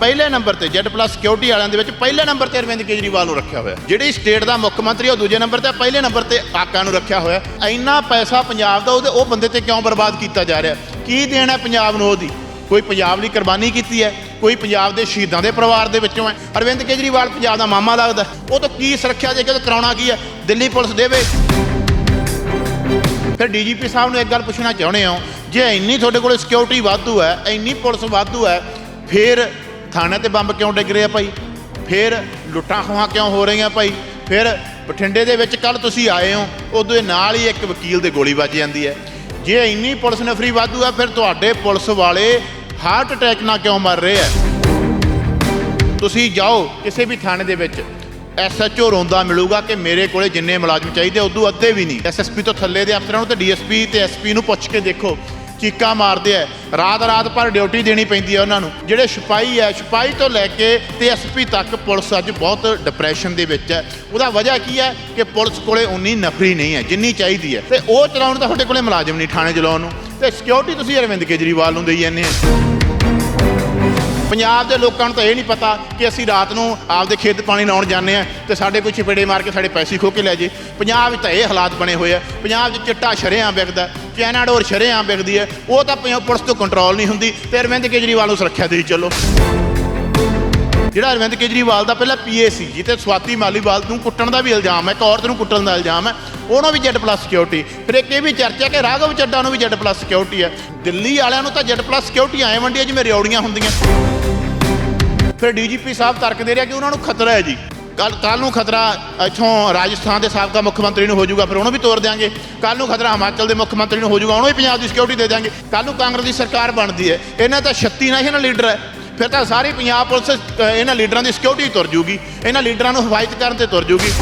ਪਹਿਲੇ ਨੰਬਰ ਤੇ Z plus security ਵਾਲਿਆਂ ਦੇ ਵਿੱਚ ਪਹਿਲੇ ਨੰਬਰ ਤੇ ਅਰਵਿੰਦ ਕੇਜਰੀਵਾਲ ਨੂੰ ਰੱਖਿਆ ਹੋਇਆ ਜਿਹੜੀ ਸਟੇਟ ਦਾ ਮੁੱਖ ਮੰਤਰੀ ਉਹ ਦੂਜੇ ਨੰਬਰ ਤੇ ਪਹਿਲੇ ਨੰਬਰ ਤੇ ਆਕਾ ਨੂੰ ਰੱਖਿਆ ਹੋਇਆ ਇੰਨਾ ਪੈਸਾ ਪੰਜਾਬ ਦਾ ਉਹਦੇ ਉਹ ਬੰਦੇ ਤੇ ਕਿਉਂ ਬਰਬਾਦ ਕੀਤਾ ਜਾ ਰਿਹਾ ਕੀ ਦੇਣਾ ਹੈ ਪੰਜਾਬ ਨੂੰ ਉਹਦੀ? ਕੋਈ ਪੰਜਾਬ ਲਈ ਕੁਰਬਾਨੀ ਕੀਤੀ ਹੈ? ਕੋਈ ਪੰਜਾਬ ਦੇ ਸ਼ਹੀਦਾਂ ਦੇ ਪਰਿਵਾਰ ਦੇ ਵਿੱਚੋਂ ਹੈ? ਅਰਵਿੰਦ ਕੇਜਰੀਵਾਲ ਪੰਜਾਬ ਦਾ ਮਾਮਾ ਲੱਗਦਾ ਉਹ ਤਾਂ ਕੀ ਸੁਰੱਖਿਆ ਦੇ ਕੇ ਕਰਾਉਣਾ ਕੀ ਹੈ? ਦਿੱਲੀ ਪੁਲਿਸ ਦੇਵੇ। ਫਿਰ ਡੀਜੀਪੀ ਸਾਹਿਬ ਨੂੰ ਇੱਕ ਗੱਲ ਪੁੱਛਣਾ ਚਾਹੁੰਦੇ ਹਾਂ, ਜੇ ਇੰਨੀ ਤੁਹਾਡੇ ਕੋਲ ਸਿਕਿਉਰਿਟੀ ਵਾਧੂ ਹੈ, ਇੰਨੀ ਪੁਲਿਸ ਵਾਧੂ ਹੈ, ਫਿਰ ਥਾਣੇ ਤੇ ਬੰਬ ਕਿਉਂ ਡਿੱਗ ਰਿਹਾ ਭਾਈ? ਫਿਰ ਲੁੱਟਾਂ ਖੋਹਾਂ ਕਿਉਂ ਹੋ ਰਹੀਆਂ ਭਾਈ? ਫਿਰ ਬਠਿੰਡੇ ਦੇ ਵਿੱਚ ਕੱਲ ਤੁਸੀਂ ਆਏ ਹੋ, ਉਦੋਂ ਨਾਲ ਹੀ ਇੱਕ ਵਕੀਲ ਦੇ ਗੋਲੀ ਵੱਜ ਜਾਂਦੀ ਹੈ। ਜੇ ਇੰਨੀ ਪੁਲਿਸ ਨਫਰੀ ਵਾਧੂ ਹੈ ਫਿਰ ਤੁਹਾਡੇ ਪੁਲਿਸ ਵਾਲੇ ਹਾਰਟ ਅਟੈਕ ਨਾਲ ਕਿਉਂ ਮਰ ਰਹੇ ਆ? ਤੁਸੀਂ ਜਾਓ ਕਿਸੇ ਵੀ ਥਾਣੇ ਦੇ ਵਿੱਚ। ਐਸਐਚਓ ਰੋਂਦਾ ਮਿਲੂਗਾ ਕਿ ਮੇਰੇ ਕੋਲੇ ਜਿੰਨੇ ਮੁਲਾਜ਼ਮ ਚਾਹੀਦੇ, ਉਦੋਂ ਅੱਧੇ ਵੀ ਨਹੀਂ। ਐਸਐਸਪੀ ਤੋਂ ਥੱਲੇ ਦੇ ਅਫਸਰਾਂ ਨੂੰ ਤੇ ਡੀਐਸਪੀ ਤੇ ਐਸਪੀ ਨੂੰ ਪੁੱਛ ਕੇ ਦੇਖੋ। ਚੀਕਾਂ ਮਾਰਦੇ ਆ ਰਾਤ ਰਾਤ ਭਰ ਡਿਊਟੀ ਦੇਣੀ ਪੈਂਦੀ ਹੈ ਉਹਨਾਂ ਨੂੰ। ਜਿਹੜੇ ਸਿਪਾਹੀ ਹੈ ਸਿਪਾਹੀ ਤੋਂ ਲੈ ਕੇ ਤੇ ਐਸਪੀ ਤੱਕ ਪੁਲਿਸ ਅੱਜ ਬਹੁਤ ਡਿਪਰੈਸ਼ਨ ਦੇ ਵਿੱਚ ਹੈ ਉਹਦਾ ਵਜ੍ਹਾ ਕੀ ਹੈ ਕਿ ਪੁਲਿਸ ਕੋਲੇ ਉਨੀ ਨਫਰੀ ਨਹੀਂ ਹੈ ਜਿੰਨੀ ਚਾਹੀਦੀ ਹੈ ਤੇ ਉਹ ਚਲਾਉਣ ਦਾ ਤੁਹਾਡੇ ਕੋਲੇ ਮੁਲਾਜ਼ਮ ਨਹੀਂ, ਥਾਣੇ ਚਲਾਉਣ ਨੂੰ। ਤੇ ਸਿਕਿਉਰਿਟੀ ਤੁਸੀਂ ਅਰਵਿੰਦ ਕੇਜਰੀਵਾਲ ਨੂੰ ਦੇਈ ਜਾਂਦੇ ਆ ਪੰਜਾਬ ਦੇ ਲੋਕਾਂ ਨੂੰ ਤਾਂ ਇਹ ਨਹੀਂ ਪਤਾ ਕਿ ਅਸੀਂ ਰਾਤ ਨੂੰ ਆਪਦੇ ਖੇਤ ਪਾਣੀ ਲਾਉਣ ਜਾਂਦੇ ਆ ਤੇ ਸਾਡੇ ਕੋਈ ਛਪੇੜੇ ਮਾਰ ਕੇ ਸਾਡੇ ਪੈਸੇ ਖੋ ਕੇ ਲੈ ਜੇ। ਪੰਜਾਬ ਵਿੱਚ ਤਾਂ ਇਹ ਹਾਲਾਤ ਬਣੇ ਹੋਏ ਆ। ਪੰਜਾਬ 'ਚ ਚਿੱਟਾ ਸ਼ਰੇਆਮ ਵਿਕਦਾ ਚੈਨਾ ਡੋਰ ਸ਼ਰੇਆਮ ਵਿਕਦੀ ਹੈ। ਉਹ ਤਾਂ ਪੰਜਾਬ ਪੁਲਿਸ ਤੋਂ ਕੰਟਰੋਲ ਨਹੀਂ ਹੁੰਦੀ। ਤੇ ਅਰਵਿੰਦ ਕੇਜਰੀਵਾਲ ਨੂੰ ਸੁਰੱਖਿਆ ਦੇਈ ਚੱਲੋ। ਜਿਹੜਾ ਅਰਵਿੰਦ ਕੇਜਰੀਵਾਲ ਦਾ ਪਹਿਲਾਂ ਪੀਏ ਸੀ ਜੀ ਜਿੱਤੇ ਸਵਾਤੀ ਮਾਲੀਵਾਲ ਨੂੰ ਕੁੱਟਣ ਦਾ ਵੀ ਇਲਜ਼ਾਮ ਹੈ, ਇੱਕ ਔਰਤ ਨੂੰ ਕੁੱਟਣ ਦਾ ਇਲਜ਼ਾਮ ਹੈ, ਉਹਨੂੰ ਵੀ ਜੈਡ ਪਲੱਸ ਸਿਕਿਉਰਿਟੀ ਫਿਰ ਇੱਕ ਇਹ ਵੀ ਚਰਚਾ ਕਿ ਰਾਘਵ ਚੱਡਾ ਨੂੰ ਵੀ ਜੈਡ ਪਲੱਸ ਸਿਕਿਉਰਿਟੀ ਹੈ। ਦਿੱਲੀ ਵਾਲਿਆਂ ਨੂੰ ਤਾਂ ਜੈਡ ਪਲੱਸ ਸਿਕਿਉਰਿਟੀ ਐਂ ਵੰਡੀ ਹੈ ਜਿਵੇਂ ਰਿਉੜੀਆਂ ਹੁੰਦੀਆਂ। ਫਿਰ ਡੀਜੀਪੀ ਸਾਹਿਬ ਤਰਕ ਦੇ ਰਿਹਾ ਕਿ ਉਹਨਾਂ ਨੂੰ ਖਤਰਾ ਹੈ ਜੀ। ਕੱਲ ਕੱਲ ਨੂੰ ਖਤਰਾ ਇੱਥੋਂ ਰਾਜਸਥਾਨ ਦੇ ਸਾਬਕਾ ਮੁੱਖ ਮੰਤਰੀ ਨੂੰ ਹੋ ਜਾਊਗਾ, ਫਿਰ ਉਹਨੂੰ ਵੀ ਤੋੜ ਦਿਆਂਗੇ। ਕੱਲ ਨੂੰ ਖਤਰਾ ਹਿਮਾਚਲ ਦੇ ਮੁੱਖ ਮੰਤਰੀ ਨੂੰ ਹੋ ਜਾਊਗਾ, ਉਹਨੂੰ ਵੀ ਪੰਜਾਬ ਦੀ ਸਿਕਿਉਰਿਟੀ ਦੇ ਦਿਆਂਗੇ। ਕੱਲ ਨੂੰ ਕਾਂਗਰਸ ਦੀ ਸਰਕਾਰ ਬਣਦੀ ਹੈ। ਇਹਨਾਂ ਤਾਂ 36 ਨੈਸ਼ਨਲ ਲੀਡਰ ਹੈ। ਫਿਰ ਤਾਂ ਸਾਰੀ ਪੰਜਾਬ ਪੁਲਿਸ ਅ, ਇਹਨਾਂ ਲੀਡਰਾਂ ਦੀ ਸਿਕਿਉਰਿਟੀ ਤੁਰ ਜੂਗੀ। ਇਹਨਾਂ ਲੀਡਰਾਂ ਨੂੰ ਹਵਾਇਤ ਕਰਨ ਤੇ ਤੁਰ ਜੂਗੀ।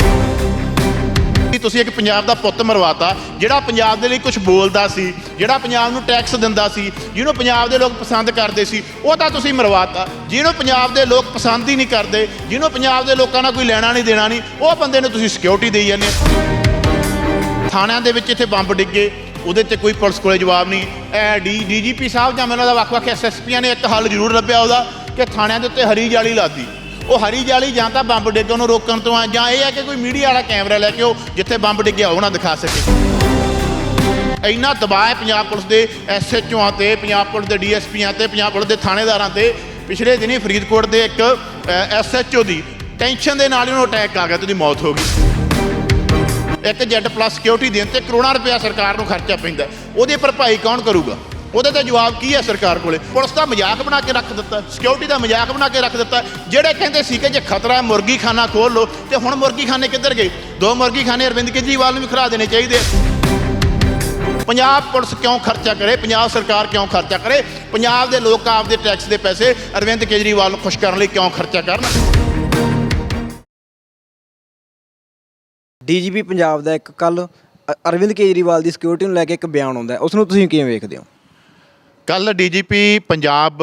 ਕਿ ਤੁਸੀਂ ਇੱਕ ਪੰਜਾਬ ਦਾ ਪੁੱਤ ਮਰਵਾਤਾ ਜਿਹੜਾ ਪੰਜਾਬ ਦੇ ਲਈ ਕੁਝ ਬੋਲਦਾ ਸੀ ਜਿਹੜਾ ਪੰਜਾਬ ਨੂੰ ਟੈਕਸ ਦਿੰਦਾ ਸੀ ਜਿਹਨੂੰ ਪੰਜਾਬ ਦੇ ਲੋਕ ਪਸੰਦ ਕਰਦੇ ਸੀ ਉਹ ਤਾਂ ਤੁਸੀਂ ਮਰਵਾਤਾ। ਜਿਹਨੂੰ ਪੰਜਾਬ ਦੇ ਲੋਕ ਪਸੰਦ ਹੀ ਨਹੀਂ ਕਰਦੇ ਜਿਹਨੂੰ ਪੰਜਾਬ ਦੇ ਲੋਕਾਂ ਨਾਲ ਕੋਈ ਲੈਣਾ ਨਹੀਂ ਦੇਣਾ ਨਹੀਂ ਉਹ ਬੰਦੇ ਨੂੰ ਤੁਸੀਂ ਸਿਕਿਉਰਿਟੀ ਦੇਈ ਜਾਂਦੇ ਹੋ। ਥਾਣਿਆਂ ਦੇ ਵਿੱਚ ਇੱਥੇ ਬੰਬ ਡਿੱਗੇ ਉਹਦੇ ਤੇ ਕੋਈ ਪੁਲਿਸ ਕੋਲੇ ਜਵਾਬ ਨਹੀਂ। ਐ ਡੀ, ਡੀਜੀਪੀ ਸਾਹਿਬ ਜਾਂ ਮੈਨੂੰ ਦਾ ਵੱਖ-ਵੱਖ ਐਸਐਸਪੀਆਂ ਨੇ ਇੱਕ ਹੱਲ ਜ਼ਰੂਰ ਲੱਭਿਆ ਉਹਦਾ ਕਿ ਥਾਣਿਆਂ ਦੇ ਉੱਤੇ ਹਰੀ ਜਾਲੀ ਲਾਦੀ ਉਹ ਹਰੀ ਜਾਲੀ ਜਾਂ ਤਾਂ ਬੰਬ ਡਿੱਗਣ ਨੂੰ ਰੋਕਣ ਤੋਂ ਆ, ਜਾਂ ਇਹ ਹੈ ਕਿ ਕੋਈ ਮੀਡੀਆ ਵਾਲਾ ਕੈਮਰਾ ਲੈ ਕੇ ਉਹ ਜਿੱਥੇ ਬੰਬ ਡਿੱਗਿਆ ਉਹ ਨਾ ਦਿਖਾ ਸਕੇ। ਇੰਨਾ ਦਬਾਅ ਹੈ ਪੰਜਾਬ ਪੁਲਿਸ ਦੇ ਐਸਐਚਓਆਂ ਤੇ, ਪੰਜਾਬ ਪੁਲਿਸ ਦੇ ਡੀਐਸਪੀਆਂ ਤੇ, ਪੰਜਾਬ ਪੁਲਿਸ ਦੇ ਥਾਣੇਦਾਰਾਂ ਤੇ। ਪਿਛਲੇ ਦਿਨੀ ਫਰੀਦਕੋਟ ਦੇ ਇੱਕ ਐਸਐਚਓ ਦੀ ਟੈਨਸ਼ਨ ਦੇ ਨਾਲ ਹੀ ਉਹਨੂੰ ਅਟੈਕ ਆ ਗਿਆ ਤੇ ਉਹਦੀ ਮੌਤ ਹੋ ਗਈ। ਇੱਕ ਜੈਟ ਪਲੱਸ ਸਿਕਿਉਰਿਟੀ ਦੇਣ ਤੇ ਕਰੋੜਾਂ ਰੁਪਇਆ ਸਰਕਾਰ ਨੂੰ ਖਰਚਾ ਪੈਂਦਾ। ਉਹਦੀ ਭਰਪਾਈ ਕੌਣ ਕਰੂਗਾ? ਉਹਦੇ ਤੇ ਜਵਾਬ ਕੀ ਹੈ ਸਰਕਾਰ ਕੋਲੇ? ਪੁਲਿਸ ਦਾ ਮਜ਼ਾਕ ਬਣਾ ਕੇ ਰੱਖ ਦਿੱਤਾ, ਸਿਕਿਉਰਿਟੀ ਦਾ ਮਜ਼ਾਕ ਬਣਾ ਕੇ ਰੱਖ ਦਿੱਤਾ। ਜਿਹੜੇ ਕਹਿੰਦੇ ਸੀ ਕਿ ਜੇ ਖਤਰਾ ਹੈ ਮੁਰਗੀ ਖਾਨਾ ਖੋਲ ਲਓ, ਤੇ ਹੁਣ ਮੁਰਗੀ ਖਾਨੇ ਕਿੱਧਰ ਗਏ? ਦੋ ਮੁਰਗੀ ਖਾਨੇ ਅਰਵਿੰਦ ਕੇਜਰੀਵਾਲ ਨੂੰ ਵੀ ਖਰਾ ਦੇਣੇ ਚਾਹੀਦੇ ਪੰਜਾਬ ਪੁਲਿਸ ਕਿਉਂ ਖਰਚਾ ਕਰੇ? ਪੰਜਾਬ ਸਰਕਾਰ ਕਿਉਂ ਖਰਚਾ ਕਰੇ? ਪੰਜਾਬ ਦੇ ਲੋਕ ਆਪਦੇ ਟੈਕਸ ਦੇ ਪੈਸੇ ਅਰਵਿੰਦ ਕੇਜਰੀਵਾਲ ਨੂੰ ਖੁਸ਼ ਕਰਨ ਲਈ ਕਿਉਂ ਖਰਚਾ ਕਰਨ? ਡੀਜੀਪੀ ਪੰਜਾਬ ਦਾ ਇੱਕ ਕੱਲ ਅਰਵਿੰਦ ਕੇਜਰੀਵਾਲ ਦੀ ਸਿਕਿਉਰਿਟੀ ਨੂੰ ਲੈ ਕੇ ਇੱਕ ਬਿਆਨ ਆਉਂਦਾ ਹੈ। ਉਸ ਨੂੰ ਤੁਸੀਂ ਕਿਵੇਂ ਵੇਖਦੇ ਹੋ? ਕੱਲ ਡੀਜੀਪੀ ਪੰਜਾਬ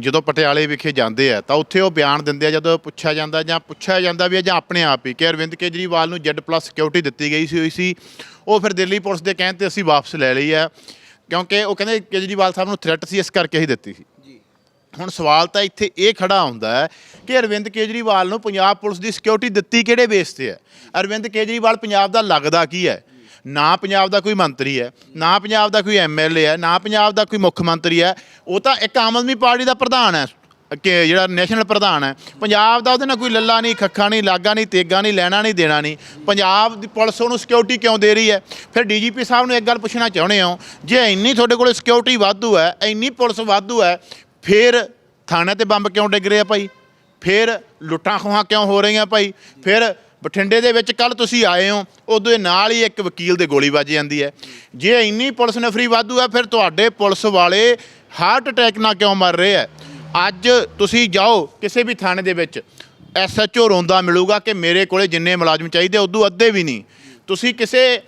ਜਦੋਂ ਪਟਿਆਲੇ ਵਿਖੇ ਜਾਂਦੇ ਆ, ਤਾਂ ਉੱਥੇ ਉਹ ਬਿਆਨ ਦਿੰਦੇ ਆ ਜਦੋਂ ਪੁੱਛਿਆ ਜਾਂਦਾ ਜਾਂ ਪੁੱਛਿਆ ਜਾਂਦਾ ਵੀ ਆ ਜਾਂ ਆਪਣੇ ਆਪ ਹੀ ਕਿ ਅਰਵਿੰਦ ਕੇਜਰੀਵਾਲ ਨੂੰ ਜੈਡ ਪਲੱਸ ਸਿਕਿਉਰਿਟੀ ਦਿੱਤੀ ਗਈ ਸੀ, ਹੋਈ ਸੀ। ਉਹ ਫਿਰ ਦਿੱਲੀ ਪੁਲਿਸ ਦੇ ਕਹਿਣ ਤੇ ਅਸੀਂ ਵਾਪਸ ਲੈ ਲਈ ਆ, ਕਿਉਂਕਿ ਉਹ ਕਹਿੰਦੇ ਕੇਜਰੀਵਾਲ ਸਾਹਿਬ ਨੂੰ ਥ੍ਰੈਟ ਸੀ, ਇਸ ਕਰਕੇ ਹੀ ਦਿੱਤੀ ਸੀ। ਹੁਣ ਸਵਾਲ ਤਾਂ ਇੱਥੇ ਇਹ ਖੜਾ ਹੁੰਦਾ ਹੈ ਕਿ ਅਰਵਿੰਦ ਕੇਜਰੀਵਾਲ ਨੂੰ ਪੰਜਾਬ ਪੁਲਿਸ ਦੀ ਸਿਕਿਉਰਿਟੀ ਦਿੱਤੀ ਕਿਹੜੇ ਬੇਸ ਤੇ ਹੈ? ਅਰਵਿੰਦ ਕੇਜਰੀਵਾਲ ਪੰਜਾਬ ਦਾ ਲੱਗਦਾ ਕੀ ਹੈ? ਨਾ ਪੰਜਾਬ ਦਾ ਕੋਈ ਮੰਤਰੀ ਹੈ, ਨਾ ਪੰਜਾਬ ਦਾ ਕੋਈ ਐਮਐਲਏ ਹੈ, ਨਾ ਪੰਜਾਬ ਦਾ ਕੋਈ ਮੁੱਖ ਮੰਤਰੀ ਹੈ। ਉਹ ਤਾਂ ਇੱਕ ਆਮ ਆਦਮੀ ਪਾਰਟੀ ਦਾ ਪ੍ਰਧਾਨ ਹੈ, ਕਿ ਜਿਹੜਾ ਨੈਸ਼ਨਲ ਪ੍ਰਧਾਨ ਹੈ। ਪੰਜਾਬ ਦਾ ਉਹਦੇ ਨਾਲ ਕੋਈ ਲੱਲਾ ਨਹੀਂ, ਖੱਖਾ ਨਹੀਂ, ਲਾਗਾ ਨਹੀਂ, ਤੇਗਾ ਨਹੀਂ, ਲੈਣਾ ਨਹੀਂ, ਦੇਣਾ ਨਹੀਂ। ਪੰਜਾਬ ਦੀ ਪੁਲਿਸ ਉਹਨੂੰ ਸਿਕਿਉਰਿਟੀ ਕਿਉਂ ਦੇ ਰਹੀ ਹੈ? ਫਿਰ ਡੀਜੀਪੀ ਸਾਹਿਬ ਨੂੰ ਇੱਕ ਗੱਲ ਪੁੱਛਣਾ ਚਾਹੁੰਦੇ ਹਾਂ, ਜੇ ਇੰਨੀ ਤੁਹਾਡੇ ਕੋਲ ਸਿਕਿਉਰਿਟੀ ਵਾਧੂ ਹੈ, ਇੰਨੀ ਪੁਲਿਸ ਵਾਧੂ ਹੈ ਫਿਰ ਥਾਣੇ ਤੇ ਬੰਬ ਕਿਉਂ ਡਿੱਗ ਰਹੇ ਆ ਭਾਈ? ਫਿਰ ਲੁੱਟਾਂ ਖੋਹਾਂ ਕਿਉਂ ਹੋ ਰਹੀਆਂ ਭਾਈ? ਫਿਰ ਬਠਿੰਡੇ ਦੇ ਵਿੱਚ ਕੱਲ ਤੁਸੀਂ ਆਏ ਹੋ, ਉਦੋਂ ਨਾਲ ਹੀ ਇੱਕ ਵਕੀਲ ਦੇ ਗੋਲੀ ਵੱਜ ਜਾਂਦੀ ਹੈ। ਜੇ ਇੰਨੀ ਪੁਲਿਸ ਨਫਰੀ ਵਾਧੂ ਆ ਫਿਰ ਤੁਹਾਡੇ ਪੁਲਿਸ ਵਾਲੇ ਹਾਰਟ ਅਟੈਕ ਨਾਲ ਕਿਉਂ ਮਰ ਰਹੇ ਆ ਅੱਜ ਤੁਸੀਂ ਜਾਓ ਕਿਸੇ ਵੀ ਥਾਣੇ ਦੇ ਵਿੱਚ ਐਸਐਚਓ ਰੋਂਦਾ ਮਿਲੂਗਾ ਕਿ ਮੇਰੇ ਕੋਲੇ ਜਿੰਨੇ ਮੁਲਾਜ਼ਮ ਚਾਹੀਦੇ, ਉਦੋਂ ਅੱਧੇ ਵੀ ਨਹੀਂ। ਤੁਸੀਂ ਕਿਸੇ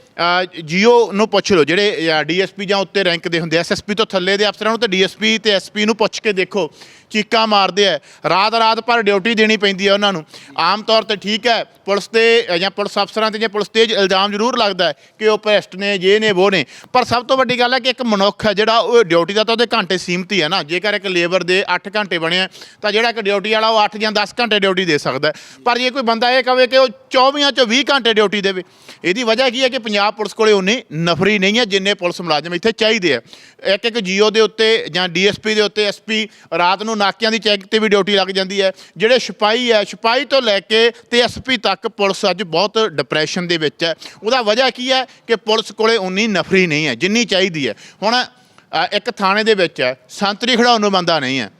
ਜੀਓ ਨੂੰ ਪੁੱਛ ਲਓ, ਜਿਹੜੇ ਡੀਐਸਪੀ ਜਾਂ ਉੱਤੇ ਰੈਂਕ ਦੇ ਹੁੰਦੇ ਐਸਐਸਪੀ ਤੋਂ ਥੱਲੇ ਦੇ ਅਫਸਰਾਂ ਨੂੰ ਤੇ ਡੀਐਸਪੀ ਤੇ ਐਸਪੀ ਨੂੰ ਪੁੱਛ ਕੇ ਦੇਖੋ, ਚੀਕਾਂ ਮਾਰਦੇ ਆ। ਰਾਤ ਰਾਤ ਪਰ ਡਿਊਟੀ ਦੇਣੀ ਪੈਂਦੀ ਹੈ ਉਹਨਾਂ ਨੂੰ। ਆਮ ਤੌਰ ਤੇ ਠੀਕ ਹੈ, ਪੁਲਿਸ ਤੇ ਜਾਂ ਪੁਲਿਸ ਅਫਸਰਾਂ ਤੇ ਜਾਂ ਪੁਲਿਸ ਤੇ ਇਲਜ਼ਾਮ ਜ਼ਰੂਰ ਲੱਗਦਾ ਕਿ ਉਹ ਭ੍ਰਿਸ਼ਟ ਨੇ ਜੇ ਨੇ ਉਹ ਨੇ। ਪਰ ਸਭ ਤੋਂ ਵੱਡੀ ਗੱਲ ਹੈ ਕਿ ਇੱਕ ਮਨੁੱਖ ਹੈ, ਜਿਹੜਾ ਉਹ ਡਿਊਟੀ ਦਾ ਤਾਂ ਉਹਦੇ ਘੰਟੇ ਸੀਮਤ ਹੀ ਹੈ ਨਾ। ਜੇਕਰ ਇੱਕ ਲੇਬਰ ਦੇ 8 ਘੰਟੇ ਬਣਿਆ ਤਾਂ ਜਿਹੜਾ ਇੱਕ ਡਿਊਟੀ ਵਾਲਾ ਉਹ 8 ਜਾਂ 10 ਘੰਟੇ ਡਿਊਟੀ ਦੇ ਸਕਦਾ ਪਰ ਜੇ ਕੋਈ ਬੰਦਾ ਇਹ ਕਵੇ ਕਿ ਉਹ 24 ਚੋਂ 20 ਘੰਟੇ ਡਿਊਟੀ ਦੇਵੇ, ਇਹਦੀ ਵਜ੍ਹਾ ਕੀ ਹੈ ਕਿ ਪੰਜਾਬ ਪੁਲਿਸ ਕੋਲੇ ਉਨੀ ਨਫਰੀ ਨਹੀਂ ਹੈ ਜਿੰਨੇ ਪੁਲਿਸ ਮੁਲਾਜ਼ਮ ਇੱਥੇ ਚਾਹੀਦੇ ਆ। ਇੱਕ ਇੱਕ ਜੀਓ ਦੇ ਉੱਤੇ ਜਾਂ ਡੀਐਸਪੀ ਦੇ ਉੱਤੇ ਐਸਪੀ ਰਾਤ ਨੂੰ ਨਾਕਿਆਂ ਦੀ ਚੈੱਕ ਤੇ ਵੀ ਡਿਊਟੀ ਲੱਗ ਜਾਂਦੀ ਹੈ। ਜਿਹੜੇ ਸਿਪਾਹੀ ਹੈ ਸਿਪਾਹੀ ਤੋਂ ਲੈ ਕੇ ਤੇ ਐਸਪੀ ਤੱਕ ਪੁਲਿਸ ਅੱਜ ਬਹੁਤ ਡਿਪਰੈਸ਼ਨ ਦੇ ਵਿੱਚ ਹੈ। ਉਹਦਾ ਵਜ੍ਹਾ ਕੀ ਹੈ ਕਿ ਪੁਲਿਸ ਕੋਲੇ ਉਨੀ ਨਫਰੀ ਨਹੀਂ ਹੈ ਜਿੰਨੀ ਚਾਹੀਦੀ ਹੈ। ਹੁਣ ਅ, ਇੱਕ ਥਾਣੇ ਦੇ ਵਿੱਚ ਹੈ ਸੰਤਰੀ ਖੜਾਉਣ ਨੂੰ ਬੰਦਾ ਨਹੀਂ ਹੈ।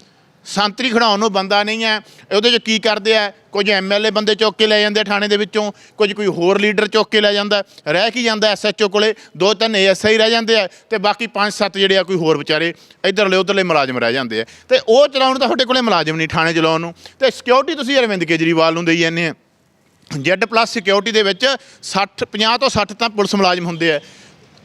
ਸੰਤਰੀ ਖੜਾਉਣ ਨੂੰ ਬੰਦਾ ਨਹੀਂ ਹੈ। ਉਹਦੇ 'ਚ ਕੀ ਕਰਦੇ ਆ? ਕੁਝ ਐਮਐਲਏ ਬੰਦੇ ਚੁੱਕ ਕੇ ਲੈ ਜਾਂਦੇ ਆ ਥਾਣੇ ਦੇ ਵਿੱਚੋਂ, ਕੁਝ ਕੋਈ ਹੋਰ ਲੀਡਰ ਚੁੱਕ ਕੇ ਲੈ ਜਾਂਦਾ ਰਹਿ ਕੀ ਜਾਂਦਾ ਐਸਐਚਓ ਕੋਲੇ, ਦੋ ਤਿੰਨ ਏਐਸਆਈ ਰਹਿ ਜਾਂਦੇ ਆ ਤੇ ਬਾਕੀ ਪੰਜ ਸੱਤ ਜਿਹੜੇ ਆ ਕੋਈ ਹੋਰ ਵਿਚਾਰੇ ਇਧਰਲੇ ਉਧਰਲੇ ਮੁਲਾਜ਼ਮ ਰਹਿ ਜਾਂਦੇ ਆ। ਤੇ ਉਹ ਚਲਾਉਣ ਤਾਂ ਤੁਹਾਡੇ ਕੋਲੇ ਮੁਲਾਜ਼ਮ ਨਹੀਂ ਥਾਣੇ ਚਲਾਉਣ ਨੂੰ। ਤੇ ਸਿਕਿਉਰਿਟੀ ਤੁਸੀਂ ਅਰਵਿੰਦ ਕੇਜਰੀਵਾਲ ਨੂੰ ਦੇਈ ਜਾਂਦੇ ਆ। ਜੈਡ ਪਲੱਸ ਸਿਕਿਉਰਿਟੀ ਦੇ ਵਿੱਚ 60 50 ਤੋਂ 60 ਤਾਂ ਪੁਲਿਸ ਮੁਲਾਜ਼ਮ ਹੁੰਦੇ ਆ।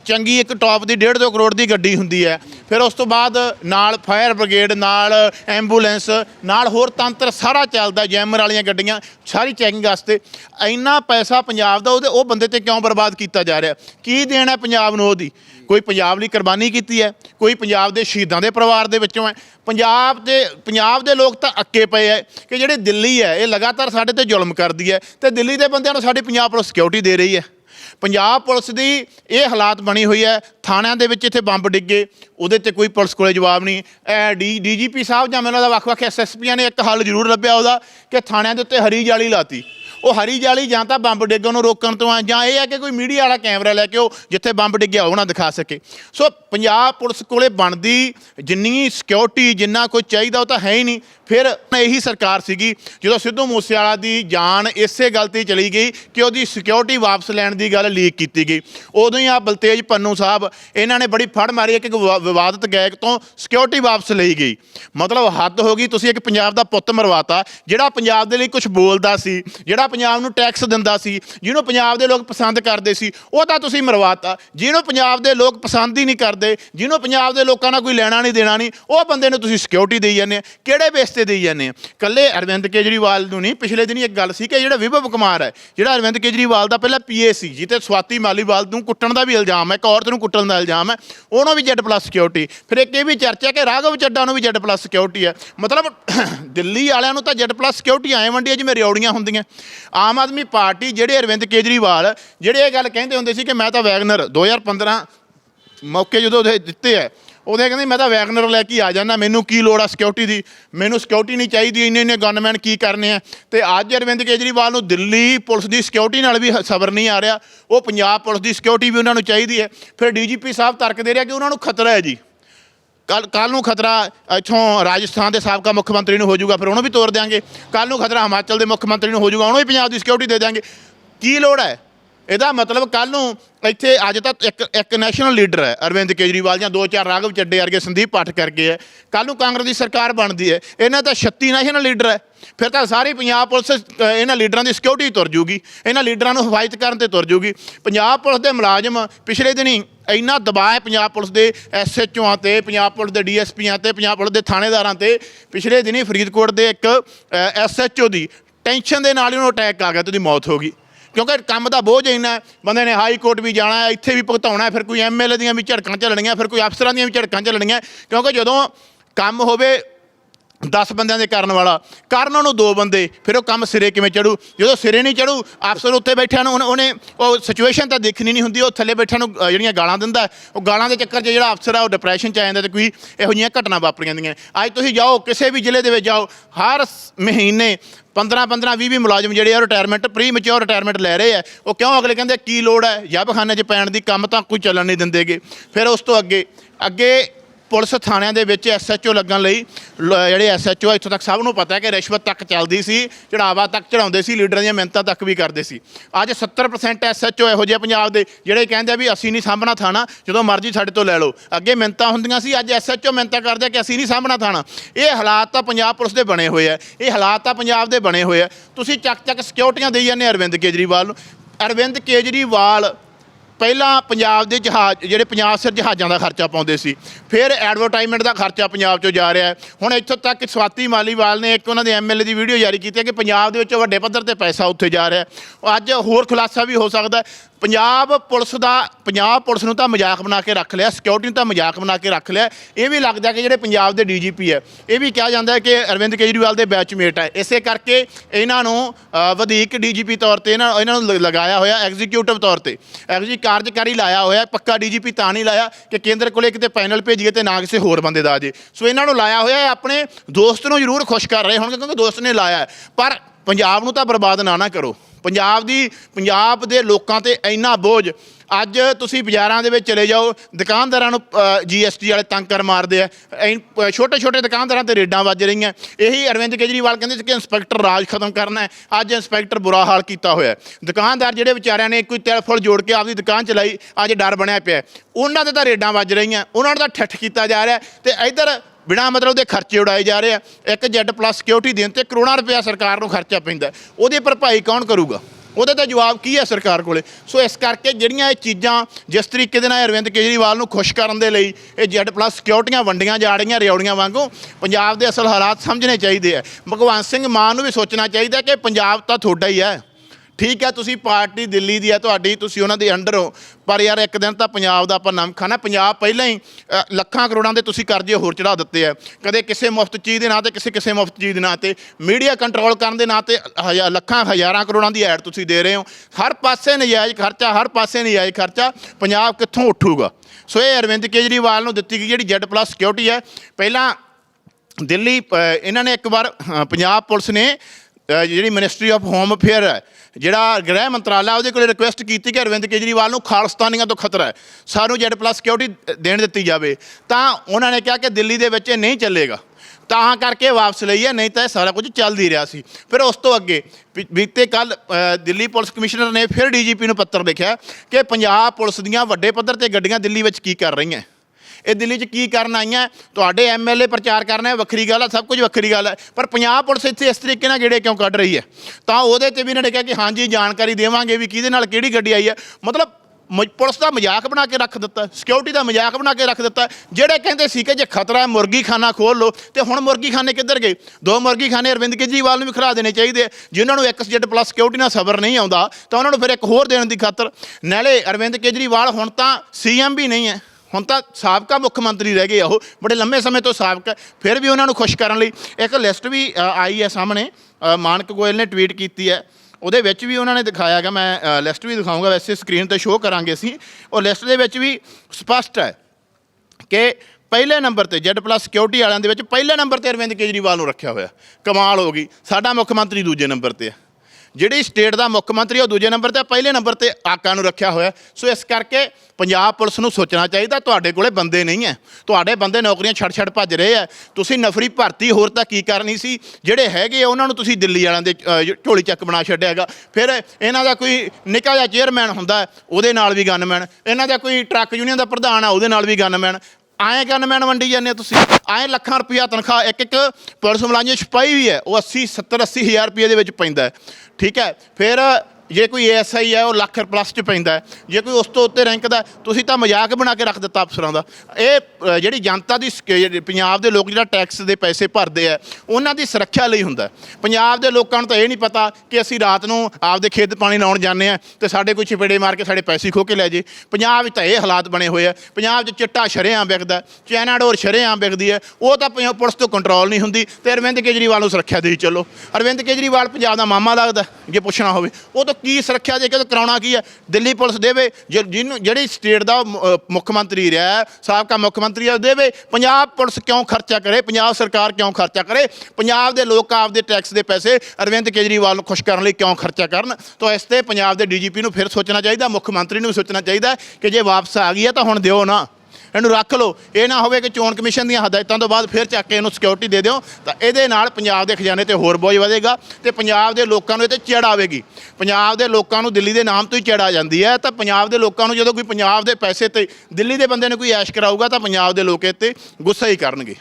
ਚੰਗੀ ਇੱਕ ਟੌਪ ਦੀ 1.5 ਕਰੋੜ ਦੀ ਗੱਡੀ ਹੁੰਦੀ ਹੈ। ਫਿਰ ਉਸ ਤੋਂ ਬਾਅਦ ਨਾਲ ਫਾਇਰ ਬ੍ਰਿਗੇਡ ਨਾਲ ਐਂਬੂਲੈਂਸ ਨਾਲ ਹੋਰ ਤੰਤਰ ਸਾਰਾ ਚੱਲਦਾ ਜੈਮਰ ਵਾਲੀਆਂ ਗੱਡੀਆਂ, ਸਾਰੀ ਚੈਕਿੰਗ ਵਾਸਤੇ। ਇੰਨਾ ਪੈਸਾ ਪੰਜਾਬ ਦਾ ਉਹਦੇ, ਉਹ ਬੰਦੇ ਤੇ ਕਿਉਂ ਬਰਬਾਦ ਕੀਤਾ ਜਾ ਰਿਹਾ? ਕੀ ਦੇਣਾ ਹੈ ਪੰਜਾਬ ਨੂੰ ਉਹਦੀ? ਕੋਈ ਪੰਜਾਬ ਲਈ ਕੁਰਬਾਨੀ ਕੀਤੀ ਹੈ? ਕੋਈ ਪੰਜਾਬ ਦੇ ਸ਼ਹੀਦਾਂ ਦੇ ਪਰਿਵਾਰ ਦੇ ਵਿੱਚੋਂ ਹੈ? ਪੰਜਾਬ ਦੇ ਪੰਜਾਬ ਦੇ ਲੋਕ ਤਾਂ ਅੱਕੇ ਪਏ ਹੈ ਕਿ ਜਿਹੜੇ ਦਿੱਲੀ ਹੈ, ਇਹ ਲਗਾਤਾਰ ਸਾਡੇ ਤੇ ਜ਼ੁਲਮ ਕਰਦੀ ਹੈ ਤੇ ਦਿੱਲੀ ਦੇ ਬੰਦਿਆਂ ਨੂੰ ਸਾਡੀ ਪੰਜਾਬ ਪੁਲਿਸ ਸਿਕਿਉਰਿਟੀ ਦੇ ਰਹੀ ਹੈ। ਪੰਜਾਬ ਪੁਲਿਸ ਦੀ ਇਹ ਹਾਲਾਤ ਬਣੀ ਹੋਈ ਹੈ, ਥਾਣਿਆਂ ਦੇ ਵਿੱਚ ਇੱਥੇ ਬੰਬ ਡਿੱਗੇ, ਉਹਦੇ ਤੇ ਕੋਈ ਪੁਲਿਸ ਕੋਲੇ ਜਵਾਬ ਨਹੀਂ। ਇਹ ਡੀ, ਡੀਜੀਪੀ ਸਾਹਿਬ ਜਾਂ ਮੈਨੂੰ ਦਾ ਵੱਖ-ਵੱਖ ਐਸਐਸਪੀਆਂ ਨੇ ਇੱਕ ਹੱਲ ਜ਼ਰੂਰ ਲੱਭਿਆ ਉਹਦਾ ਕਿ ਥਾਣਿਆਂ ਦੇ ਉੱਤੇ ਹਰੀ ਜਾਲੀ ਲਾਤੀ। ਉਹ ਹਰੀ ਜਾਲੀ ਜਾਂ ਤਾਂ ਬੰਬ ਡਿੱਗਣ ਨੂੰ ਰੋਕਣ ਤੋਂ ਆ, ਜਾਂ ਇਹ ਹੈ ਕਿ ਕੋਈ ਮੀਡੀਆ ਵਾਲਾ ਕੈਮਰਾ ਲੈ ਕੇ ਉਹ ਜਿੱਥੇ ਬੰਬ ਡਿੱਗਿਆ ਉਹ ਨਾ ਦਿਖਾ ਸਕੇ। ਸੋ ਪੰਜਾਬ ਪੁਲਿਸ ਕੋਲੇ ਬਣਦੀ ਜਿੰਨੀ ਸਿਕਿਉਰਿਟੀ ਜਿੰਨਾ ਕੋਈ ਚਾਹੀਦਾ ਉਹ ਤਾਂ ਹੈ ਹੀ ਨਹੀਂ। ਫਿਰ ਇਹੀ ਸਰਕਾਰ ਸੀਗੀ, ਜਦੋਂ ਸਿੱਧੂ ਮੂਸੇਵਾਲਾ ਦੀ ਜਾਨ ਇਸੇ ਗੱਲ ਤੇ ਚਲੀ ਗਈ ਕਿ ਉਹਦੀ ਸਿਕਿਉਰਿਟੀ ਵਾਪਸ ਲੈਣ ਦੀ ਗੱਲ ਲੀਕ ਕੀਤੀ ਗਈ। ਉਦੋਂ ਹੀ ਆ ਬਲਤੇਜ ਪੰਨੂ ਸਾਹਿਬ, ਇਹਨਾਂ ਨੇ ਬੜੀ ਫੜ ਮਾਰੀ ਹੈ ਕਿ ਵਿਵਾ- ਵਿਵਾਦਤ ਗਾਇਕ ਤੋਂ ਸਿਕਿਉਰਿਟੀ ਵਾਪਸ ਲਈ ਗਈ। ਮਤਲਬ ਹੱਦ ਹੋ ਗਈ, ਤੁਸੀਂ ਇੱਕ ਪੰਜਾਬ ਦਾ ਪੁੱਤ ਮਰਵਾਤਾ, ਜਿਹੜਾ ਪੰਜਾਬ ਦੇ ਲਈ ਕੁਝ ਬੋਲਦਾ ਸੀ, ਜਿਹੜਾ ਪੰਜਾਬ ਨੂੰ ਟੈਕਸ ਦਿੰਦਾ ਸੀ, ਜਿਹਨੂੰ ਪੰਜਾਬ ਦੇ ਲੋਕ ਪਸੰਦ ਕਰਦੇ ਸੀ, ਉਹ ਤਾਂ ਤੁਸੀਂ ਮਰਵਾਤਾ। ਜਿਹਨੂੰ ਪੰਜਾਬ ਦੇ ਲੋਕ ਪਸੰਦ ਹੀ ਨਹੀਂ ਕਰਦੇ, ਜਿਹਨੂੰ ਪੰਜਾਬ ਦੇ ਲੋਕਾਂ ਨਾਲ ਕੋਈ ਲੈਣਾ ਨਹੀਂ ਦੇਣਾ ਨਹੀਂ, ਉਹ ਬੰਦੇ ਨੂੰ ਤੁਸੀਂ ਸਿਕਿਉਰਿਟੀ ਦੇਈ ਜਾਂਦੇ ਆ। ਕਿਹੜੇ ਬੇਸ ਤੇ ਦੇਈ ਜਾਂਦੇ ਆ? ਕੱਲੇ ਅਰਵਿੰਦ ਕੇਜਰੀਵਾਲ ਨੂੰ ਨਹੀਂ, ਪਿਛਲੇ ਦਿਨੀ ਇੱਕ ਗੱਲ ਸੀ ਕਿ ਜਿਹੜਾ ਵਿਭਵ ਕੁਮਾਰ ਹੈ, ਜਿਹੜਾ ਅਰਵਿੰਦ ਕੇਜਰੀਵਾਲ ਦਾ ਪਹਿਲਾਂ ਪੀਏ ਸੀ ਜਿੱਤੇ ਸਵਾਤੀ ਮਾਲੀਵਾਲ ਨੂੰ ਕੁੱਟਣ ਦਾ ਵੀ ਇਲਜ਼ਾਮ ਹੈ, ਇੱਕ ਔਰਤ ਨੂੰ ਕੁੱਟਣ ਦਾ ਇਲਜ਼ਾਮ ਹੈ, ਉਹਨੂੰ ਵੀ ਜੈਡ ਪਲੱਸ ਸਿਕਿਉਰਿਟੀ ਫਿਰ ਇੱਕ ਇਹ ਵੀ ਚਰਚਾ ਕਿ ਰਾਘਵ ਚੱਡਾ ਨੂੰ ਵੀ ਜੈਡ ਪਲੱਸ ਸਿਕਿਉਰਿਟੀ ਹੈ। ਮਤਲਬ ਦਿੱਲੀ ਵਾਲਿਆਂ ਨੂੰ ਤਾਂ ਜੈਡ ਪਲੱਸ ਸਿਕਿਉਰਿਟੀ ਆਏ ਵੰਡੀ ਜਿਵੇਂ ਰਿਉੜੀਆਂ ਹੁੰਦੀਆਂ। ਆਮ ਆਦਮੀ ਪਾਰਟੀ ਜਿਹੜੇ ਅਰਵਿੰਦ ਕੇਜਰੀਵਾਲ, ਜਿਹੜੇ ਇਹ ਗੱਲ ਕਹਿੰਦੇ ਹੁੰਦੇ ਸੀ ਕਿ ਮੈਂ ਤਾਂ ਵੈਗਨਰ 2015 ਮੌਕੇ ਜਦੋਂ ਦਿੱਤੇ ਆ, ਉਹਦੇ ਕਹਿੰਦੇ ਮੈਂ ਤਾਂ ਵੈਗਨਰ ਲੈ ਕੇ ਆ ਜਾਣਾ ਮੈਨੂੰ ਕੀ ਲੋੜ ਆ ਸਿਕਿਉਰਿਟੀ ਦੀ? ਮੈਨੂੰ ਸਿਕਿਉਰਿਟੀ ਨਹੀਂ ਚਾਹੀਦੀ, ਇੰਨੇ ਇੰਨੇ ਗਨਮੈਨ ਕੀ ਕਰਨੇ ਆ? ਤੇ ਅੱਜ ਅਰਵਿੰਦ ਕੇਜਰੀਵਾਲ ਨੂੰ ਦਿੱਲੀ ਪੁਲਿਸ ਦੀ ਸਿਕਿਉਰਿਟੀ ਨਾਲ ਵੀ ਸਬਰ ਨਹੀਂ ਆ ਰਿਹਾ, ਉਹ ਪੰਜਾਬ ਪੁਲਿਸ ਦੀ ਸਿਕਿਉਰਿਟੀ ਵੀ ਉਹਨਾਂ ਨੂੰ ਚਾਹੀਦੀ ਹੈ। ਫਿਰ ਡੀਜੀਪੀ ਸਾਹਿਬ ਤਰਕ ਦੇ ਰਿਹਾ ਕਿ ਉਹਨਾਂ ਨੂੰ ਖਤਰਾ ਹੈ ਜੀ। ਕੱਲ ਕੱਲ ਨੂੰ ਖਤਰਾ ਇੱਥੋਂ ਰਾਜਸਥਾਨ ਦੇ ਸਾਬਕਾ ਮੁੱਖ ਮੰਤਰੀ ਨੂੰ ਹੋ ਜਾਊਗਾ, ਫਿਰ ਉਹਨੂੰ ਵੀ ਤੋੜ ਦਿਆਂਗੇ। ਕੱਲ ਨੂੰ ਖਤਰਾ ਹਿਮਾਚਲ ਦੇ ਮੁੱਖ ਮੰਤਰੀ ਨੂੰ ਹੋ ਜਾਊਗਾ, ਉਹਨੂੰ ਵੀ ਪੰਜਾਬ ਦੀ ਸਿਕਿਉਰਿਟੀ ਦੇ ਦਿਆਂਗੇ। ਕੀ ਲੋੜ ਹੈ? ਇਹਦਾ ਮਤਲਬ ਕੱਲ ਨੂੰ ਇੱਥੇ ਅੱਜ ਤੱਕ ਇੱਕ ਇੱਕ ਨੈਸ਼ਨਲ ਲੀਡਰ ਹੈ ਅਰਵਿੰਦ ਕੇਜਰੀਵਾਲ ਜਾਂ ਦੋ ਚਾਰ ਰਾਘਵ ਚੱਡੇ ਵਰਗੇ ਸੰਦੀਪ ਪਾਠ ਕਰਕੇ ਹੈ। ਕੱਲ ਨੂੰ ਕਾਂਗਰਸ ਦੀ ਸਰਕਾਰ ਬਣਦੀ ਹੈ। ਇਹਨਾਂ ਤਾਂ 36 ਨੈਸ਼ਨਲ ਲੀਡਰ ਹੈ। ਫਿਰ ਤਾਂ ਸਾਰੀ ਪੰਜਾਬ ਪੁਲਿਸ ਅ, ਇਹਨਾਂ ਲੀਡਰਾਂ ਦੀ ਸਿਕਿਉਰਿਟੀ ਤੁਰ ਜੂਗੀ। ਇਹਨਾਂ ਲੀਡਰਾਂ ਨੂੰ ਹਵਾਇਤ ਕਰਨ ਤੇ ਤੁਰ ਜੂਗੀ। ਪੰਜਾਬ ਪੁਲਿਸ ਦੇ ਮੁਲਾਜ਼ਮ ਪਿਛਲੇ ਦਿਨੀ ਇੰਨਾ ਦਬਾਅ ਹੈ ਪੰਜਾਬ ਪੁਲਿਸ ਦੇ ਐਸਐਚਓਆਂ ਤੇ ਪੰਜਾਬ ਪੁਲਿਸ ਦੇ ਡੀਐਸਪੀਆਂ ਤੇ ਪੰਜਾਬ ਪੁਲਿਸ ਦੇ ਥਾਣੇਦਾਰਾਂ ਤੇ। ਪਿਛਲੇ ਦਿਨੀ ਫਰੀਦਕੋਟ ਦੇ ਇੱਕ ਐਸਐਚਓ ਦੀ ਟੈਨਸ਼ਨ ਦੇ ਨਾਲ ਹੀ ਉਹਨੂੰ ਅਟੈਕ ਆ ਗਿਆ ਤੇ ਉਹਦੀ ਮੌਤ ਹੋ ਗਈ। ਕਿਉਂਕਿ ਕੰਮ ਦਾ ਬੋਝ ਇੰਨਾ ਬੰਦੇ ਨੇ ਹਾਈ ਕੋਰਟ ਵੀ ਜਾਣਾ ਇੱਥੇ ਵੀ ਭੁਗਤਾਉਣਾ ਫਿਰ ਕੋਈ ਐਮਐਲਏ ਦੀਆਂ ਵੀ ਝੜਕਾਂ ਚੱਲਣੀਆਂ, ਫਿਰ ਕੋਈ ਅਫਸਰਾਂ ਦੀਆਂ ਵੀ ਝੜਕਾਂ ਚੱਲਣੀਆਂ। ਕਿਉਂਕਿ ਜਦੋਂ ਕੰਮ ਹੋਵੇ 10 ਬੰਦਿਆਂ ਦੇ ਕਰਨ ਵਾਲਾ, ਕਰਨ ਉਹਨੂੰ ਦੋ ਬੰਦੇ, ਫਿਰ ਉਹ ਕੰਮ ਸਿਰੇ ਕਿਵੇਂ ਚੜੂ? ਜਦੋਂ ਸਿਰੇ ਨਹੀਂ ਚੜੂ, ਅਫਸਰ ਉੱਤੇ ਬੈਠਿਆਂ ਨੂੰ, ਉਹਨੇ- ਉਹਨੇ ਉਹ ਸਿਚੁਏਸ਼ਨ ਤਾਂ ਦੇਖਣੀ ਨਹੀਂ ਹੁੰਦੀ, ਉਹ ਥੱਲੇ ਬੈਠਿਆਂ ਨੂੰ ਜਿਹੜੀਆਂ ਗਾਲਾਂ ਦਿੰਦਾ ਉਹ ਗਾਲਾਂ ਦੇ ਚੱਕਰ 'ਚ ਜਿਹੜਾ ਅਫਸਰ ਆ, ਉਹ ਡਿਪਰੈਸ਼ਨ 'ਚ ਆ ਜਾਂਦਾ ਤੇ ਕੋਈ ਇਹੋ ਜਿਹੀਆਂ ਘਟਨਾ ਵਾਪਰੀਆਂ ਜਾਂਦੀਆਂ ਅੱਜ ਤੁਸੀਂ ਜਾਓ, ਕਿਸੇ ਵੀ ਜ਼ਿਲ੍ਹੇ ਦੇ ਵਿੱਚ ਜਾਓ, ਹਰ ਮਹੀਨੇ 15 15 20 20 ਮੁਲਾਜ਼ਮ ਜਿਹੜੇ ਆ ਰਿਟਾਇਰਮੈਂਟ ਪ੍ਰੀ ਮੈਚੁਰ ਰਿਟਾਇਰਮੈਂਟ ਲੈ ਰਹੇ ਆ। ਉਹ ਕਿਉਂ ਅਗਲੇ ਕਹਿੰਦੇ, ਕੀ ਲੋੜ ਹੈ? ਜਬਖਾਨੇ 'ਚ ਪੈਣ ਦੀ, ਕੰਮ ਤਾਂ ਕੋਈ ਚੱਲਣ ਨਹੀਂ ਦਿੰਦੇਗੇ। ਫਿਰ ਉਸ ਤੋਂ ਅੱਗੇ ਅੱਗੇ ਪੁਲਿਸ ਥਾਣਿਆਂ ਦੇ ਵਿੱਚ ਐਸਐਚਓ ਲੱਗਣ ਲਈ ਲ- ਜਿਹੜੇ ਐਸਐਚਓ ਇੱਥੋਂ ਤੱਕ ਸਭ ਨੂੰ ਪਤਾ ਹੈ ਕਿ ਰਿਸ਼ਵਤ ਤੱਕ ਚੱਲਦੀ ਸੀ, ਚੜਾਵਾ ਤੱਕ ਚੜਾਉਂਦੇ ਸੀ, ਲੀਡਰਾਂ ਦੀਆਂ ਮਿਹਨਤਾਂ ਤੱਕ ਵੀ ਕਰਦੇ ਸੀ। ਅੱਜ 70% ਐਸਐਚਓ ਇਹੋ ਜਿਹੇ ਪੰਜਾਬ ਦੇ, ਜਿਹੜੇ ਕਹਿੰਦੇ ਆ ਵੀ ਅਸੀਂ ਨਹੀਂ ਸਾਂਭਣਾ ਥਾਣਾ, ਜਦੋਂ ਮਰਜ਼ੀ ਸਾਡੇ ਤੋਂ ਲੈ ਲਓ। ਅੱਗੇ ਮਿਹਨਤਾਂ ਹੁੰਦੀਆਂ ਸੀ, ਅੱਜ ਐਸਐਚਓ ਮਿਹਨਤਾਂ ਕਰਦੇ ਆ ਕਿ ਅਸੀਂ ਨਹੀਂ ਸਾਂਭਣਾ ਥਾਣਾ। ਇਹ ਹਾਲਾਤ ਤਾਂ ਪੰਜਾਬ ਪੁਲਿਸ ਦੇ ਬਣੇ ਹੋਏ ਆ। ਇਹ ਹਾਲਾਤ ਤਾਂ ਪੰਜਾਬ ਦੇ ਬਣੇ ਹੋਏ ਆ। ਤੁਸੀਂ ਚੱਕ ਚੱਕ ਸਿਕਿਉਰਟੀਆਂ ਦੇਈ ਜਾਂਦੇ ਅਰਵਿੰਦ ਕੇਜਰੀਵਾਲ ਨੂੰ। ਅਰਵਿੰਦ ਕੇਜਰੀਵਾਲ ਪਹਿਲਾਂ ਪੰਜਾਬ ਦੇ ਜਹਾਜ਼, ਜਿਹੜੇ ਪੰਜਾਬ ਸਿਰ ਜਹਾਜ਼ਾਂ ਦਾ ਖਰਚਾ ਪਾਉਂਦੇ ਸੀ, ਫਿਰ ਐਡਵਰਟਾਈਜ਼ਮੈਂਟ ਦਾ ਖਰਚਾ ਪੰਜਾਬ 'ਚੋਂ ਜਾ ਰਿਹਾ ਹੈ। ਹੁਣ ਇੱਥੋਂ ਤੱਕ ਕਿ ਸਵਾਤੀ ਮਾਲੀਵਾਲ ਨੇ ਇੱਕ ਉਹਨਾਂ ਦੇ ਐਮਐਲਏ ਦੀ ਵੀਡੀਓ ਜਾਰੀ ਕੀਤੀ ਹੈ ਕਿ ਪੰਜਾਬ ਦੇ ਵਿੱਚ ਵੱਡੇ ਪੱਧਰ ਤੇ ਪੈਸਾ ਉੱਥੇ ਜਾ ਰਿਹਾ ਹੈ। ਅੱਜ ਹੋਰ ਖੁਲਾਸਾ ਵੀ ਹੋ ਸਕਦਾ ਪੰਜਾਬ ਪੁਲਿਸ ਦਾ ਪੰਜਾਬ ਪੁਲਿਸ ਨੂੰ ਤਾਂ ਮਜ਼ਾਕ ਬਣਾ ਕੇ ਰੱਖ ਲਿਆ ਸਿਕਿਉਰਿਟੀ ਨੂੰ ਤਾਂ ਮਜ਼ਾਕ ਬਣਾ ਕੇ ਰੱਖ ਲਿਆ। ਇਹ ਵੀ ਲੱਗਦਾ ਕਿ ਜਿਹੜੇ ਪੰਜਾਬ ਦੇ ਡੀਜੀਪੀ ਹੈ ਇਹ ਵੀ ਕਿਹਾ ਜਾਂਦਾ ਹੈ ਕਿ ਅਰਵਿੰਦ ਕੇਜਰੀਵਾਲ ਦੇ ਬੈਚਮੇਟ ਹੈ। ਇਸੇ ਕਰਕੇ ਇਹਨਾਂ ਨੂੰ ਅ, ਵਧੀਕ ਡੀਜੀਪੀ ਤੌਰ ਤੇ ਇਹਨਾਂ ਇਹਨਾਂ ਨੂੰ ਲ- ਲਗਾਇਆ ਹੋਇਆ ਐਗਜ਼ੀਕਿਊਟਿਵ ਤੌਰ ਤੇ। ਐਗਜ਼ੀ ਕਾਰਜਕਾਰੀ ਲਾਇਆ ਹੋਇਆ ਪੱਕਾ ਡੀਜੀਪੀ ਤਾਂ ਨਹੀਂ ਲਾਇਆ ਕਿ ਕੇਂਦਰ ਕੋਲੇ ਕਿਤੇ ਪੈਨਲ ਭੇਜੀਏ ਤੇ ਨਾ ਕਿਸੇ ਹੋਰ ਬੰਦੇ ਦਾ ਆ ਜੇ। ਸੋ ਇਹਨਾਂ ਨੂੰ ਲਾਇਆ ਹੋਇਆ ਆਪਣੇ ਦੋਸਤ ਨੂੰ ਜ਼ਰੂਰ ਖੁਸ਼ ਕਰ ਰਹੇ ਹੋਣਗੇ ਕਿਉਂਕਿ ਦੋਸਤ ਨੇ ਲਾਇਆ ਪਰ ਪੰਜਾਬ ਨੂੰ ਤਾਂ ਬਰਬਾਦ ਨਾ ਨਾ ਕਰੋ। ਪੰਜਾਬ ਦੀ, ਪੰਜਾਬ ਦੇ ਲੋਕਾਂ ਤੇ ਇੰਨਾ ਬੋਝ। ਅੱਜ ਤੁਸੀਂ ਬਾਜ਼ਾਰਾਂ ਦੇ ਵਿੱਚ ਚਲੇ ਜਾਓ, ਦੁਕਾਨਦਾਰਾਂ ਨੂੰ ਜੀਐਸਟੀ ਵਾਲੇ ਤੰਗ ਕਰ ਮਾਰਦੇ ਆ। ਛੋਟੇ ਛੋਟੇ ਦੁਕਾਨਦਾਰਾਂ ਤੇ ਰੇਡਾਂ ਵੱਜ ਰਹੀਆਂ। ਇਹੀ ਅਰਵਿੰਦ ਕੇਜਰੀਵਾਲ ਕਹਿੰਦੇ ਸੀ ਕਿ ਇੰਸਪੈਕਟਰ ਰਾਜ ਖਤਮ ਕਰਨਾ ਅੱਜ ਇੰਸਪੈਕਟਰ ਬੁਰਾ ਹਾਲ ਕੀਤਾ ਹੋਇਆ ਦੁਕਾਨਦਾਰ ਜਿਹੜੇ ਵਿਚਾਰਿਆਂ ਨੇ ਕੋਈ ਤਿਲ ਫੁੱਲ ਜੋੜ ਕੇ ਆਪਦੀ ਦੁਕਾਨ ਚਲਾਈ, ਅੱਜ ਡਰ ਬਣਿਆ ਪਿਆ ਉਹਨਾਂ ਤੇ ਤਾਂ ਰੇਡਾਂ ਵੱਜ ਰਹੀਆਂ, ਉਹਨਾਂ ਨੂੰ ਤਾਂ ਠੱਠ ਕੀਤਾ ਜਾ ਰਿਹਾ ਹੈ। ਤੇ ਇੱਧਰ ਬਿਨਾਂ ਮਤਲਬ ਦੇ ਖਰਚੇ ਉਡਾਏ ਜਾ ਰਹੇ ਆ, ਇੱਕ ਜੈਡ ਪਲੱਸ ਸਿਕਿਉਰਿਟੀ ਦੇਣ ਤੇ ਕਰੋੜਾਂ ਰੁਪਇਆ ਸਰਕਾਰ ਨੂੰ ਖਰਚਾ ਪੈਂਦਾ ਹੈ। ਉਹਦੀ ਭਰਪਾਈ ਕੌਣ ਕਰੂਗਾ? ਉਹਦਾ ਤਾਂ ਜਵਾਬ ਕੀ ਹੈ ਸਰਕਾਰ ਕੋਲੇ? ਸੋ ਇਸ ਕਰਕੇ ਜਿਹੜੀਆਂ ਇਹ ਚੀਜ਼ਾਂ ਜਿਸ ਤਰੀਕੇ ਦੇ ਨਾਲ ਅਰਵਿੰਦ ਕੇਜਰੀਵਾਲ ਨੂੰ ਖੁਸ਼ ਕਰਨ ਦੇ ਲਈ ਇਹ ਜੈਡ ਪਲੱਸ ਸਿਕਿਉਰਟੀਆਂ ਵੰਡੀਆਂ ਜਾ ਰਹੀਆਂ ਰਿਉੜੀਆਂ ਵਾਂਗੂ, ਪੰਜਾਬ ਦੇ ਅਸਲ ਹਾਲਾਤ ਸਮਝਣੇ ਚਾਹੀਦੇ ਆ। ਭਗਵੰਤ ਸਿੰਘ ਮਾਨ ਨੂੰ ਵੀ ਸੋਚਣਾ ਚਾਹੀਦਾ ਕਿ ਪੰਜਾਬ ਤਾਂ ਤੁਹਾਡਾ ਹੀ ਹੈ। ਠੀਕ ਹੈ ਤੁਸੀਂ ਪਾਰਟੀ ਦਿੱਲੀ ਦੀ ਹੈ ਤੁਹਾਡੀ ਤੁਸੀਂ ਉਹਨਾਂ ਦੇ ਅੰਡਰ ਹੋ। ਪਰ ਯਾਰ ਇੱਕ ਦਿਨ ਤਾਂ ਪੰਜਾਬ ਦਾ ਆਪਾਂ ਨਮਕ ਖਾਣਾ ਪੰਜਾਬ ਪਹਿਲਾਂ ਹੀ ਅ, ਲੱਖਾਂ ਕਰੋੜਾਂ ਦੇ ਤੁਸੀਂ ਕਰਜ਼ੇ ਹੋਰ ਚੜਾ ਦਿੱਤੇ ਆ। ਕਦੇ ਕਿਸੇ ਮੁਫਤ ਚੀਜ਼ ਦੇ ਨਾਂ ਤੇ ਕਿਸੇ ਕਿਸੇ ਮੁਫਤ ਚੀਜ਼ ਦੇ ਨਾਂ ਤੇ। ਮੀਡੀਆ ਕੰਟਰੋਲ ਕਰਨ ਦੇ ਨਾਂ ਤੇ ਹਜ਼ਾ- ਲੱਖਾਂ ਹਜ਼ਾਰਾਂ ਕਰੋੜਾਂ ਦੀ ਐਡ ਤੁਸੀਂ ਦੇ ਰਹੇ ਹੋ। ਹਰ ਪਾਸੇ ਨਜਾਇਜ਼ ਖਰਚਾ ਹਰ ਪਾਸੇ ਨਜਾਇਜ਼ ਖਰਚਾ ਪੰਜਾਬ ਕਿੱਥੋਂ ਉੱਠੂਗਾ? ਸੋ ਇਹ ਅਰਵਿੰਦ ਕੇਜਰੀਵਾਲ ਨੂੰ ਦਿੱਤੀ ਗਈ ਜਿਹੜੀ ਜੈਡ ਪਲੱਸ ਸਿਕਿਉਰਿਟੀ ਹੈ। ਪਹਿਲਾਂ ਦਿੱਲੀ ਅ, ਇਹਨਾਂ ਨੇ ਇੱਕ ਵਾਰ ਅ, ਪੰਜਾਬ ਪੁਲਿਸ ਨੇ ਜਿਹੜੀ ਮਿਨਿਸਟਰੀ ਆਫ ਹੋਮ ਅਫੇਅਰ ਹੈ, ਜਿਹੜਾ ਗ੍ਰਹਿ ਮੰਤਰਾਲਾ ਉਹਦੇ ਕੋਲੇ ਰਿਕੁਐਸਟ ਕੀਤੀ ਕਿ ਅਰਵਿੰਦ ਕੇਜਰੀਵਾਲ ਨੂੰ ਖਾਲਸਤਾਨੀਆਂ ਤੋਂ ਖਤਰਾ ਹੈ। ਸਾਨੂੰ ਜੈਡ ਪਲੱਸ ਸਿਕਿਉਰਿਟੀ ਦੇਣ ਦਿੱਤੀ ਜਾਵੇ। ਤਾਂ ਉਹਨਾਂ ਨੇ ਕਿਹਾ ਕਿ ਦਿੱਲੀ ਦੇ ਵਿੱਚ ਇਹ ਨਹੀਂ ਚੱਲੇਗਾ। ਤਾਂ ਕਰਕੇ ਵਾਪਸ ਲਈ ਹੈ, ਨਹੀਂ ਤਾਂ ਇਹ ਸਾਰਾ ਕੁਝ ਚੱਲਦ ਹੀ ਰਿਹਾ ਸੀ। ਫਿਰ ਉਸ ਤੋਂ ਅੱਗੇ ਬੀ- ਬੀਤੇ ਕੱਲ ਦਿੱਲੀ ਪੁਲਿਸ ਕਮਿਸ਼ਨਰ ਨੇ ਫਿਰ ਡੀਜੀਪੀ ਨੂੰ ਪੱਤਰ ਲਿਖਿਆ ਕਿ ਪੰਜਾਬ ਪੁਲਿਸ ਦੀਆਂ ਵੱਡੇ ਪੱਧਰ ਤੇ ਗੱਡੀਆਂ ਦਿੱਲੀ ਵਿੱਚ ਕੀ ਕਰ ਰਹੀਆਂ। ਇਹ ਦਿੱਲੀ 'ਚ ਕੀ ਕਰਨ ਆਈਆਂ? ਤੁਹਾਡੇ ਐਮਐਲਏ ਪ੍ਰਚਾਰ ਕਰਨਾ ਹੈ, ਵੱਖਰੀ ਗੱਲ ਹੈ ਸਭ ਕੁਝ ਵੱਖਰੀ ਗੱਲ ਹੈ ਪਰ ਪੰਜਾਬ ਪੁਲਿਸ ਇੱਥੇ ਇਸ ਤਰੀਕੇ ਨਾਲ ਗੇੜੇ ਕਿਉਂ ਕੱਢ ਰਹੀ ਹੈ? ਤਾਂ ਉਹਦੇ ਤੇ ਵੀ ਇਹਨਾਂ ਨੇ ਕਿਹਾ ਕਿ ਹਾਂਜੀ, ਜਾਣਕਾਰੀ ਦੇਵਾਂਗੇ ਵੀ ਕਿਹਦੇ ਨਾਲ ਕਿਹੜੀ ਗੱਡੀ ਆਈ ਹੈ। ਮਤਲਬ ਮ- ਪੁਲਿਸ ਦਾ ਮਜ਼ਾਕ ਬਣਾ ਕੇ ਰੱਖ ਦਿੱਤਾ ਸਿਕਿਉਰਿਟੀ ਦਾ ਮਜ਼ਾਕ ਬਣਾ ਕੇ ਰੱਖ ਦਿੱਤਾ। ਜਿਹੜੇ ਕਹਿੰਦੇ ਸੀ ਕਿ ਜੇ ਖਤਰਾ ਹੈ ਮੁਰਗੀ ਖਾਨਾ ਖੋਲ ਲਓ, ਤੇ ਹੁਣ ਮੁਰਗੀ ਖਾਨੇ ਕਿੱਧਰ ਗਏ? ਦੋ ਮੁਰਗੀ ਖਾਨੇ ਅਰਵਿੰਦ ਕੇਜਰੀਵਾਲ ਨੂੰ ਵੀ ਖਰਾ ਦੇਣੇ ਚਾਹੀਦੇ ਆ। ਜਿਨ੍ਹਾਂ ਨੂੰ ਇੱਕ ਜੈਡ ਪਲੱਸ ਸਿਕਿਉਰਿਟੀ ਨਾਲ ਸਬਰ ਨਹੀਂ ਆਉਂਦਾ, ਤਾਂ ਉਹਨਾਂ ਨੂੰ ਫਿਰ ਇੱਕ ਹੋਰ ਦੇਣ ਦੀ ਖਾਤਰ। ਨਾਲੇ ਅਰਵਿੰਦ ਕੇਜਰੀਵਾਲ ਹੁਣ ਤਾਂ ਸੀਐਮ ਵੀ ਨਹੀਂ ਹੈ। ਹੁਣ ਤਾਂ ਸਾਬਕਾ ਮੁੱਖ ਮੰਤਰੀ ਰਹਿ ਗਏ ਆ ਉਹ ਬੜੇ ਲੰਮੇ ਸਮੇਂ ਤੋਂ ਸਾਬਕਾ ਫਿਰ ਵੀ ਉਹਨਾਂ ਨੂੰ ਖੁਸ਼ ਕਰਨ ਲਈ ਇੱਕ ਲਿਸਟ ਵੀ ਆਈ ਹੈ ਸਾਹਮਣੇ ਅ, ਮਾਨਕ ਗੋਇਲ ਨੇ ਟਵੀਟ ਕੀਤੀ ਹੈ। ਉਹਦੇ ਵਿੱਚ ਵੀ ਉਹਨਾਂ ਨੇ ਦਿਖਾਇਆ ਗਾ ਮੈਂ ਲਿਸਟ ਵੀ ਦਿਖਾਊਂਗਾ ਵੈਸੇ ਸਕਰੀਨ ਤੇ ਸ਼ੋਅ ਕਰਾਂਗੇ ਅਸੀਂ। ਉਹ ਲਿਸਟ ਦੇ ਵਿੱਚ ਵੀ ਸਪਸ਼ਟ ਹੈ ਕਿ ਪਹਿਲੇ ਨੰਬਰ ਤੇ ਜੈਡ ਪਲੱਸ ਸਿਕਿਉਰਿਟੀ ਵਾਲਿਆਂ ਦੇ ਵਿੱਚ ਪਹਿਲੇ ਨੰਬਰ ਤੇ ਅਰਵਿੰਦ ਕੇਜਰੀਵਾਲ ਨੂੰ ਰੱਖਿਆ ਹੋਇਆ। ਕਮਾਲ ਹੋ ਗਈ ਸਾਡਾ ਮੁੱਖ ਮੰਤਰੀ ਦੂਜੇ ਨੰਬਰ ਤੇ ਹੈ। ਜਿਹੜੀ ਸਟੇਟ ਦਾ ਮੁੱਖ ਮੰਤਰੀ ਉਹ ਦੂਜੇ ਨੰਬਰ ਤੇ ਪਹਿਲੇ ਨੰਬਰ ਤੇ ਆਕਾ ਨੂੰ ਰੱਖਿਆ ਹੋਇਆ। ਸੋ ਇਸ ਕਰਕੇ ਪੰਜਾਬ ਪੁਲਿਸ ਨੂੰ ਸੋਚਣਾ ਚਾਹੀਦਾ ਤੁਹਾਡੇ ਕੋਲੇ ਬੰਦੇ ਨਹੀਂ ਹੈ। ਤੁਹਾਡੇ ਬੰਦੇ ਨੌਕਰੀਆਂ ਛੱਡ ਛੱਡ ਭੱਜ ਰਹੇ ਆ। ਤੁਸੀਂ ਨਫਰੀ ਭਰਤੀ ਹੋਰ ਤਾਂ ਕੀ ਕਰਨੀ ਸੀ? ਜਿਹੜੇ ਹੈਗੇ ਆ ਉਹਨਾਂ ਨੂੰ ਤੁਸੀਂ ਦਿੱਲੀ ਵਾਲਿਆਂ ਦੇ ਅ, ਝੋਲੀ ਚੱਕ ਬਣਾ ਛੱਡਿਆ ਹੈਗਾ। ਫਿਰ ਇਹਨਾਂ ਦਾ ਕੋਈ ਨਿੱਕਾ ਜਿਹਾ ਚੇਅਰਮੈਨ ਹੁੰਦਾ ਉਹਦੇ ਨਾਲ ਵੀ ਗਨਮੈਨ ਇਹਨਾਂ ਦਾ ਕੋਈ ਟਰੱਕ ਯੂਨੀਅਨ ਦਾ ਪ੍ਰਧਾਨ ਆ ਉਹਦੇ ਨਾਲ ਵੀ ਗਨਮੈਨ ਐਂ ਗਨਮੈਨ ਵੰਡੀ ਜਾਂਦੇ ਹੋ ਤੁਸੀਂ? ਆਏ ਲੱਖਾਂ ਰੁਪਇਆ ਤਨਖਾਹ ਇੱਕ ਇੱਕ ਪੁਲਿਸ ਮੁਲਾਜ਼ਮ ਛਪਾਈ ਵੀ ਹੈ, ਉਹ 80 70 80 ਹਜ਼ਾਰ ਰੁਪਏ ਦੇ ਵਿੱਚ ਪੈਂਦਾ ਠੀਕ ਹੈ, ਫਿਰ ਜੇ ਕੋਈ ਐਸਆਈ ਹੈ ਉਹ ਲੱਖ ਪਲੱਸ ਚ ਪੈਂਦਾ ਜੇ ਕੋਈ ਉਸ ਤੋਂ ਉੱਤੇ ਰੈਂਕ ਦਾ ਤੁਸੀਂ ਤਾਂ ਮਜ਼ਾਕ ਬਣਾ ਕੇ ਰੱਖ ਦਿੱਤਾ ਅਫਸਰਾਂ ਦਾ। ਇਹ ਜਿਹੜੀ ਜਨਤਾ ਦੀ ਸਕ- ਪੰਜਾਬ ਦੇ ਲੋਕ ਜਿਹੜਾ ਟੈਕਸ ਦੇ ਪੈਸੇ ਭਰਦੇ ਆ, ਉਹਨਾਂ ਦੀ ਸੁਰੱਖਿਆ ਲਈ ਹੁੰਦਾ ਪੰਜਾਬ ਦੇ ਲੋਕਾਂ ਨੂੰ ਤਾਂ ਇਹ ਨਹੀਂ ਪਤਾ ਕਿ ਅਸੀਂ ਰਾਤ ਨੂੰ ਆਪਦੇ ਖੇਤ ਪਾਣੀ ਲਾਉਣ ਜਾਂਦੇ ਆ ਤੇ ਸਾਡੇ ਕੋਈ ਚਪੇੜੇ ਮਾਰ ਕੇ ਸਾਡੇ ਪੈਸੇ ਖੋ ਕੇ ਲੈ ਜੇ ਪੰਜਾਬ ਵਿੱਚ ਤਾਂ ਇਹ ਹਾਲਾਤ ਬਣੇ ਹੋਏ ਆ। ਪੰਜਾਬ 'ਚ ਚਿੱਟਾ ਸ਼ਰੇਆਮ ਵਿਕਦਾ ਚੈਨਾ ਡੋਰ ਸ਼ਰੇਆਮ ਵਿਕਦੀ ਹੈ। ਉਹ ਤਾਂ ਪੰਜਾਬ ਪੁਲਿਸ ਤੋਂ ਕੰਟਰੋਲ ਨਹੀਂ ਹੁੰਦੀ ਤੇ ਅਰਵਿੰਦ ਕੇਜਰੀਵਾਲ ਨੂੰ ਸੁਰੱਖਿਆ ਦੇਈ ਚੱਲੋ। ਅਰਵਿੰਦ ਕੇਜਰੀਵਾਲ ਪੰਜਾਬ ਦਾ ਮਾਮਾ ਲੱਗਦਾ, ਜੇ ਪੁੱਛਣਾ ਹੋਵੇ, ਉਹ ਤਾਂ ਕੀ ਸੁਰੱਖਿਆ ਦੇ ਕੇ ਕਰਾਉਣਾ ਕੀ ਹੈ? ਦਿੱਲੀ ਪੁਲਿਸ ਦੇਵੇ, ਜੇ- ਜਿਹਨੂੰ ਜਿਹੜੀ ਸਟੇਟ ਦਾ ਮ- ਮੁੱਖ ਮੰਤਰੀ ਰਿਹਾ ਸਾਬਕਾ ਮੁੱਖ ਮੰਤਰੀ ਆ ਉਹ ਦੇਵੇ, ਪੰਜਾਬ ਪੁਲਿਸ ਕਿਉਂ ਖਰਚਾ ਕਰੇ? ਪੰਜਾਬ ਸਰਕਾਰ ਕਿਉਂ ਖਰਚਾ ਕਰੇ? ਪੰਜਾਬ ਦੇ ਲੋਕ ਆਪਦੇ ਟੈਕਸ ਦੇ ਪੈਸੇ ਅਰਵਿੰਦ ਕੇਜਰੀਵਾਲ ਨੂੰ ਖੁਸ਼ ਕਰਨ ਲਈ ਕਿਉਂ ਖਰਚਾ ਕਰਨ? ਤਾਂ ਇਸ ਤੇ ਪੰਜਾਬ ਦੇ ਡੀਜੀਪੀ ਨੂੰ ਫਿਰ ਸੋਚਣਾ ਚਾਹੀਦਾ, ਮੁੱਖ ਮੰਤਰੀ ਨੂੰ ਵੀ ਸੋਚਣਾ ਚਾਹੀਦਾ ਕਿ ਜੇ ਵਾਪਸ ਆ ਗਈ ਹੈ ਤਾਂ ਹੁਣ ਦਿਓ ਨਾ। ਇਹਨੂੰ ਰੱਖ ਲਓ। ਇਹ ਨਾ ਹੋਵੇ ਕਿ ਚੋਣ ਕਮਿਸ਼ਨ ਦੀਆਂ ਹਦਾਇਤਾਂ ਤੋਂ ਬਾਅਦ ਫਿਰ ਚੱਕ ਕੇ ਇਹਨੂੰ ਸਿਕਿਉਰਿਟੀ ਦੇ ਦਿਓ। ਤਾਂ ਇਹਦੇ ਨਾਲ ਪੰਜਾਬ ਦੇ ਖਜ਼ਾਨੇ ਤੇ ਹੋਰ ਬੋਝ ਵਧੇਗਾ ਤੇ ਪੰਜਾਬ ਦੇ ਲੋਕਾਂ ਨੂੰ ਇਹ ਤੇ ਚਿੜ ਆਵੇਗੀ। ਪੰਜਾਬ ਦੇ ਲੋਕਾਂ ਨੂੰ ਦਿੱਲੀ ਦੇ ਨਾਮ ਤੋਂ ਹੀ ਚਿੜ ਆ ਜਾਂਦੀ ਹੈ। ਤਾਂ ਪੰਜਾਬ ਦੇ ਲੋਕਾਂ ਨੂੰ ਜਦੋਂ ਕੋਈ ਪੰਜਾਬ ਦੇ ਪੈਸੇ ਤੇ ਦਿੱਲੀ ਦੇ ਬੰਦੇ ਨੇ ਕੋਈ ਐਸ਼ ਕਰਾਊਗਾ ਤਾਂ ਪੰਜਾਬ ਦੇ ਲੋਕ ਇਹ ਤੇ ਗੁੱਸਾ ਹੀ ਕਰਨਗੇ।